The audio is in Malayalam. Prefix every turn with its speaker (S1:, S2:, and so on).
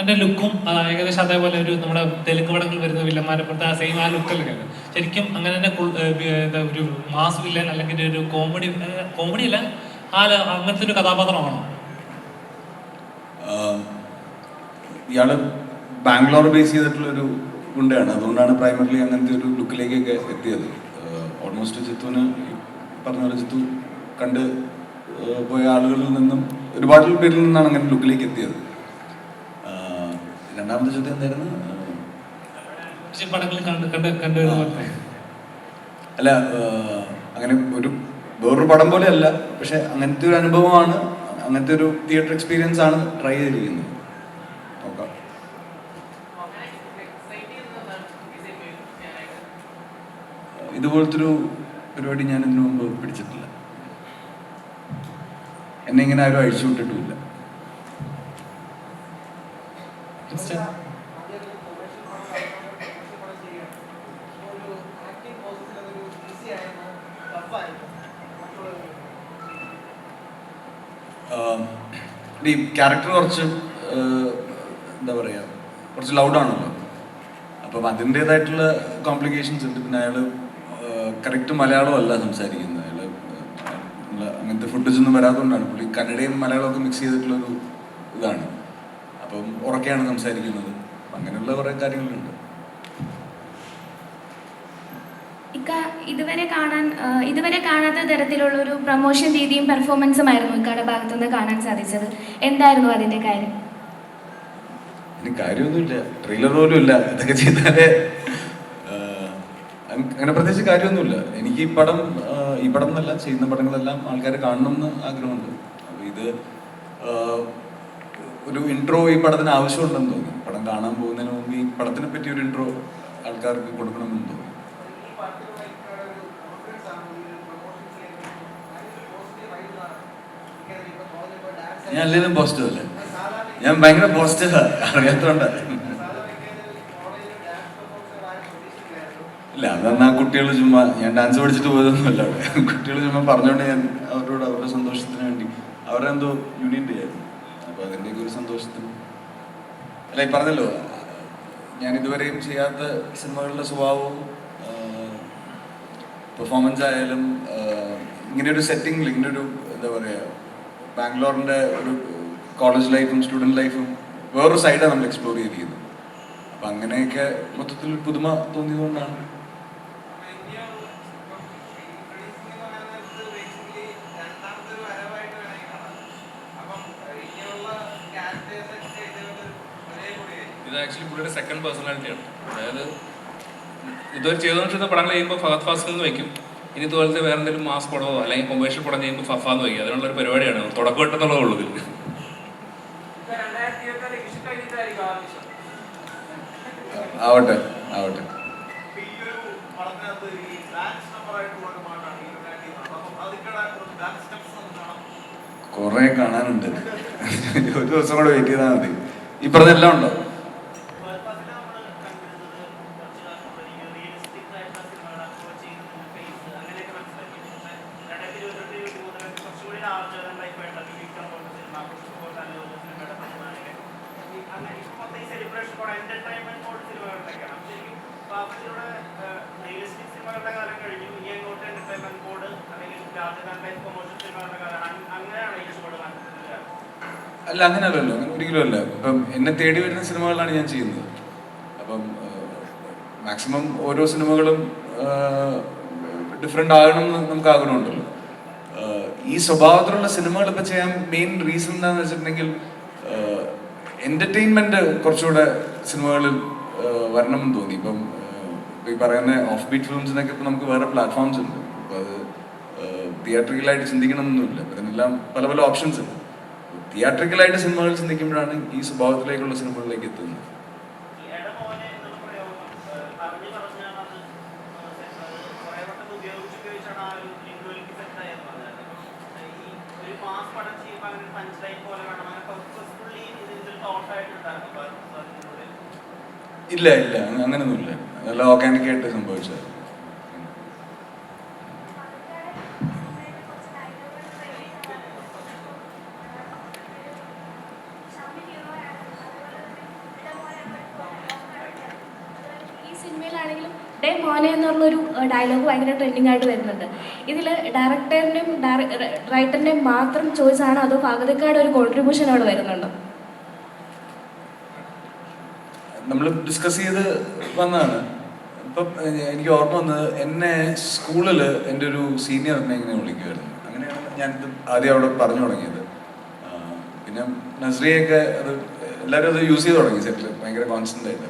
S1: എന്റെ ലുക്കും ഏകദേശം അതേപോലെ ഒരു നമ്മുടെ തെലുങ്ക് പടങ്ങൾ വരുന്ന വില്ലന്മാരെ പോലത്തെ ആ സെയിം ആ ലുക്കല്ലേ ശരിക്കും അങ്ങനെ തന്നെ എന്താ ഒരു മാസ് വില്ലൻ അല്ലെങ്കിൽ ഒരു കോമഡി കോമഡി അല്ല ആ അങ്ങനത്തെ ഒരു കഥാപാത്രമാണോ?
S2: ഇയാൾ ബാംഗ്ലൂർ ബേസ് ചെയ്തിട്ടുള്ള ഒരു ഗുണ്ടയാണ്. അതുകൊണ്ടാണ് പ്രൈമറിലി അങ്ങനത്തെ ഒരു ലുക്കിലേക്കൊക്കെ എത്തിയത്. ഓൾമോസ്റ്റ് ജിത്തുവിന് പറഞ്ഞ പോലെ ജിത്തു കണ്ട് പോയ ആളുകളിൽ നിന്നും ഒരുപാട് പേരിൽ നിന്നാണ് അങ്ങനെ ലുക്കിലേക്ക് എത്തിയത്. രണ്ടാമത്തെ ചോദ്യം എന്തായിരുന്നു? അല്ല അങ്ങനെ ഒരു വേറൊരു പടം പോലെ അല്ല പക്ഷെ അങ്ങനത്തെ ഒരു അനുഭവമാണ് അങ്ങനത്തെ ഒരു തിയേറ്റർ എക്സ്പീരിയൻസ് ആണ് ട്രൈ ചെയ്തിരിക്കുന്നത്. നോക്കാം. ഇതുപോലത്തെ ഒരു പരിപാടി ഞാൻ ഇതിനു മുമ്പ് പിടിച്ചിട്ടില്ല. എന്നെ ഇങ്ങനെ ആരും അഴിച്ചു വിട്ടിട്ടുമില്ല. ഈ ക്യാരക്ടർ കുറച്ച് എന്താ പറയുക കുറച്ച് ലൗഡാണല്ലോ അപ്പം അതിന്റേതായിട്ടുള്ള കോംപ്ലിക്കേഷൻസ് ഉണ്ട്. പിന്നെ അയാൾ കറക്റ്റ് മലയാളം അല്ല സംസാരിക്കുന്നത്. അയാൾ അങ്ങനത്തെ ഫുഡ്സ് ഒന്നും വരാത്തതുകൊണ്ടാണ്. പുള്ളി കന്നഡയും മലയാളവും ഒക്കെ മിക്സ് ചെയ്തിട്ടുള്ളൊരു ഇതാണ്. അപ്പം ഉറക്കെയാണ് സംസാരിക്കുന്നത്. അങ്ങനെയുള്ള കുറേ കാര്യങ്ങളുണ്ട്.
S3: ഇക്ക ഇതുവരെ കാണാൻ ഇതുവരെ കാണാത്ത തരത്തിലുള്ള ഒരു പ്രൊമോഷൻ രീതിയും പെർഫോമൻസും ആയിരുന്നു ഇക്കയുടെ ഭാഗത്തുനിന്ന് കാണാൻ സാധിച്ചത്. എന്തായിരുന്നു അതിന്റെ കാര്യം?
S2: കാര്യമൊന്നുമില്ല. ട്രെയിലർ പോലും ഇല്ല. ഇതൊക്കെ ചെയ്താലേ അങ്ങനെ പ്രത്യേകിച്ച് കാര്യമൊന്നുമില്ല. എനിക്ക് ഈ പടം ഈ പടം എന്നല്ല ചെയ്യുന്ന പടങ്ങളെല്ലാം ആൾക്കാർ കാണണമെന്ന് ആഗ്രഹമുണ്ട്. അപ്പോൾ ഇത് ഒരു ഇൻട്രോ ഈ പടത്തിന് ആവശ്യമുണ്ടെന്ന് തോന്നി. പടം കാണാൻ പോകുന്നതിന് മുമ്പ് ഈ പടത്തിനെ പറ്റി ഒരു ഇൻട്രോ ആൾക്കാർക്ക് കൊടുക്കണമെന്ന് തോന്നി. ഞാൻ അല്ലെങ്കിലും പോസിറ്റീവ് അല്ലേ? ഞാൻ ഭയങ്കര പോസിറ്റീവ് അറിയാത്തോണ്ടാണ് ഇല്ല അതെന്നാ കുട്ടികൾ ചുമ്മാ ഞാൻ ഡാൻസ് പഠിച്ചിട്ട് പോയതൊന്നുമല്ല അവിടെ. കുട്ടികൾ ചുമ്മാ പറഞ്ഞുകൊണ്ട് ഞാൻ അവരോട് അവരുടെ സന്തോഷത്തിന് വേണ്ടി അവരുടെ എന്തോ യൂണിയൻ ഡേ ആയിരുന്നു അപ്പൊ അതിന്റെയൊക്കെ ഒരു സന്തോഷത്തിന്. അല്ല ഈ പറഞ്ഞല്ലോ ഞാൻ ഇതുവരെയും ചെയ്യാത്ത സിനിമകളുടെ സ്വഭാവവും പെർഫോമൻസ് ആയാലും ഇങ്ങനെയൊരു സെറ്റിംഗിൽ ഒരു എന്താ പറയുക ബാംഗ്ലൂരിന്റെ ഒരു കോളേജ് ലൈഫും സ്റ്റുഡന്റ് ലൈഫും വേറൊരു സൈഡാണ് നമ്മൾ എക്സ്പ്ലോർ ചെയ്തിരിക്കുന്നത്. അപ്പം അങ്ങനെയൊക്കെ മൊത്തത്തിൽ പുതുമ തോന്നിയതുകൊണ്ടാണ്.
S4: ഇത് ആക്ച്വലി പുള്ളിയുടെ സെക്കൻഡ് പേഴ്സണാലിറ്റിയാണ് അതായത് ഇതുവരെ ചെയ്തുകൊണ്ടിരുന്ന പടങ്ങൾ ചെയ്യുമ്പോൾ ഫഹദ് ഫാസിൽ നിന്ന് വയ്ക്കും. ഇനി ഇതുപോലത്തെ വേറെ എന്തെങ്കിലും മാസ് പടമോ അല്ലെങ്കിൽ കൊമേഴ്ഷ്യൽ പടം ചെയ്യുമ്പോൾ ഫഫ എന്ന് വയ്ക്കും. അതിനുള്ള ഒരു പരിപാടിയാണ്. തുടക്കമായിട്ടെന്നുള്ളതേ ഉള്ളൂ ഇതിൽ
S2: ആവട്ടെ ആവട്ടെ. കുറെ കാണാനുണ്ട്. ഒരു ദിവസം കൂടെ വെയിറ്റ് ചെയ്താൽ മതി. ഈ പറഞ്ഞെല്ലാം ഉണ്ടോ? അല്ല അങ്ങനെയല്ലല്ലോ അങ്ങനെ ഒരിക്കലും അല്ല. ഇപ്പം എന്നെ തേടി വരുന്ന സിനിമകളാണ് ഞാൻ ചെയ്യുന്നത്. അപ്പം മാക്സിമം ഓരോ സിനിമകളും ഡിഫറെന്റ് ആകണം എന്ന് നമുക്ക് ആഗ്രഹമുണ്ടല്ലോ. ഈ സ്വഭാവത്തിലുള്ള സിനിമകൾ ചെയ്യാൻ മെയിൻ റീസൺ എന്താണെന്ന് വെച്ചിട്ടുണ്ടെങ്കിൽ എന്റർടൈൻമെന്റ് കുറച്ചുകൂടെ സിനിമകളിൽ വരണം വരണമെന്ന് തോന്നി. ഇപ്പം ഈ പറയുന്ന ഓഫ് ബീറ്റ് ഫിലിംസിനൊക്കെ ഇപ്പം നമുക്ക് വേറെ പ്ലാറ്റ്ഫോംസ് ഉണ്ട്. അപ്പോൾ അത് തിയേറ്ററിക്കലായിട്ട് ചിന്തിക്കണമെന്നൊന്നുമില്ല. അതിനെല്ലാം പല പല ഓപ്ഷൻസ് ഉണ്ട്. തിയേറ്ററിക്കലായിട്ട് സിനിമകൾ ചിന്തിക്കുമ്പോഴാണ് ഈ സ്വഭാവത്തിലേക്കുള്ള സിനിമകളിലേക്ക് എത്തുന്നത്. ഇല്ല ഇല്ല. അങ്ങനൊന്നുമില്ല എല്ലാം ഓർഗാനിക് ആയിട്ട് സംഭവിച്ചത്.
S3: ഡയലോഗ് ഭയങ്കര ട്രെൻഡിങ് ആയിട്ട് വരുന്നുണ്ട്. ഇതിൽ ഡയറക്ടറിന്റെയും റൈറ്ററിന്റെയും മാത്രം ചോയ്സ് ആണോ അതോ ഭാഗതക്കാരുടെ ഒരു കോൺട്രിബ്യൂഷൻ അവിടെ വരുന്നുണ്ടോ?
S2: നമ്മൾ ഡിസ്കസ് ചെയ്ത് വന്നതാണ്. ഇപ്പം എനിക്ക് ഓർമ്മ വന്നത് എന്നെ സ്കൂളിൽ എന്റെ ഒരു സീനിയർ എന്നെ ഇങ്ങനെ വിളിക്കുമായിരുന്നു അങ്ങനെയാണ് ഞാനിത് ആദ്യം അവിടെ പറഞ്ഞു തുടങ്ങിയത്. പിന്നെ നസ്രിയൊക്കെ അത് എല്ലാവരും അത് യൂസ് ചെയ്ത് തുടങ്ങി സെറ്റിൽ ഭയങ്കര കോൺസ്റ്റന്റ് ആയിട്ട്.